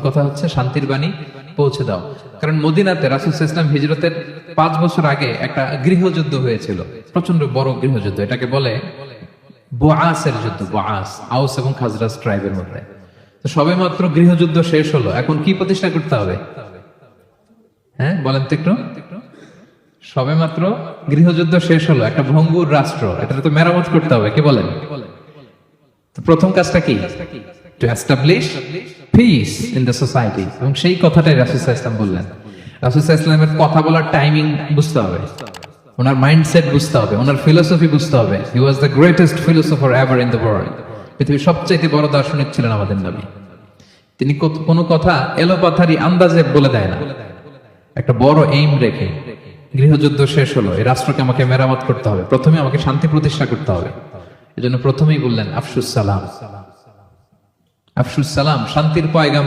কথা হচ্ছে শান্তির বাণী পৌঁছে দাও। কারণ মদিনাতে রাসুল ইসলাম হিজরতের পাঁচ বছর আগে একটা গৃহযুদ্ধ হয়েছিল। প্রচণ্ড বড় গৃহযুদ্ধ। এটাকে বলে বোয়াসের যুদ্ধ বোয়াস আউস এবং খাজরাস ট্রাইবের মধ্যে। তো সবে মাত্র গৃহযুদ্ধ শেষ হলো। এখন কি প্রতিষ্ঠা করতে হবে? হ্যাঁ বলেন তো একটু। সবে মাত্র গৃহযুদ্ধ শেষ হলো। একটা ভঙ্গুর রাষ্ট্র। এটা তো মেরামত করতে হবে। কি বলেন? প্রথম কাজটা কি? To establish peace in the society এবং সেই কথাটাই রাসুসাহ ইসলাম বললেন। রাসুসাহ ইসলামের কথা বলার টাইমিং বুঝতে হবে। ওনার মাইন্ডসেট বুঝতে হবে। ওনার ফিলোসফি বুঝতে হবে। He was the greatest philosopher ever in the world পৃথিবীর সবচাইতে বড় দার্শনিক ছিলেন আমাদের নবী। তিনি কোনো কথা এলোপাথারি আন্দাজে বলে দেয় না। একটা বড় এইম রেখে গৃহযুদ্ধ শেষ হলো। এই রাষ্ট্রকে আমাকে মেরামত করতে হবে। প্রথমে আমাকে শান্তি প্রতিষ্ঠা করতে হবে। এজন্য প্রথমেই বললেন, আফসুস সালাম। আফসুস সালাম শান্তির পয়গাম